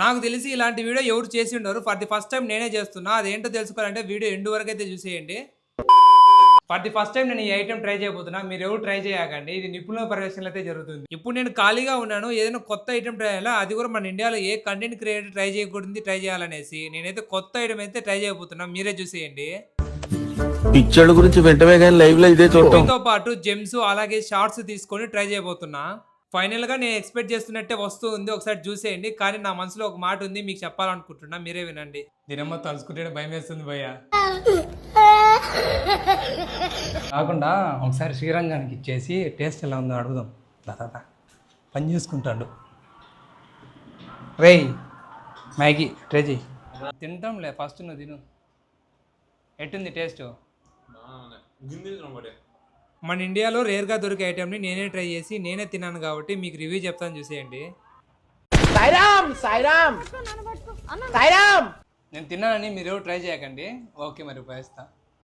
నాకు తెలిసి ఇలాంటి వీడియో ఎవరు చేసి ఉండరు. ఫర్ ది ఫస్ట్ టైం నేనే చేస్తున్నా. అదేంటో తెలుసుకోవాలంటే వీడియో ఎండ్ వరకు అయితే చూసేయండి. ఫర్ ది ఫస్ట్ టైం నేను ఈ ఐటెం ట్రై చేయబోతున్నా. మీరు ఎవరు ట్రై చేయకండి. ఇది నిపుణుల ప్రవేశంలో అయితే జరుగుతుంది. ఇప్పుడు నేను ఖాళీగా ఉన్నాను. ఏదైనా కొత్త ఐటెం ట్రై చేయాలా? అది కూడా మన ఇండియాలో ఏ కంటెంట్ క్రియేటర్ ట్రై చేయకూడదు ట్రై చేయాలనేసి నేనైతే కొత్త ఐటెం అయితే ట్రై చేయబోతున్నా. మీరే చూసేయండి. పిక్చర్ల గురించి వెంటనే కానీ లైవ్లో ఇదే చూడటం. దీంతో పాటు జెమ్స్ అలాగే షార్ట్స్ తీసుకొని ట్రై చేయబోతున్నా. ఫైనల్గా నేను ఎక్స్పెక్ట్ చేస్తున్నట్టే వస్తువు ఉంది ఒకసారి చూసేయండి. కానీ నా మనసులో ఒక మాట ఉంది. మీకు చెప్పాలనుకుంటున్నా. మీరే వినండి. దీనమ్మ తలుసుకుంటే భయం వేస్తుంది భయ్య. కాకుండా ఒకసారి శ్రీరంగానికి ఇచ్చేసి టేస్ట్ ఎలా ఉందో అడుగుదాం. దాదా పని చేసుకుంటాడు. రేయ్ మ్యాగీ ట్రై చేయి తింటాంలే ఫస్ట్ నువ్వు తిను. ఎట్టుంది టేస్ట్? మన ఇండియాలో రేర్గా దొరికే ఐటెంని నేనే ట్రై చేసి నేనే తిన్నాను కాబట్టి మీకు రివ్యూ చెప్తాను చూసేయండి. నేను తిన్నానని మీరు ట్రై చేయకండి. ఓకే మరి ఉపయోగిస్తా.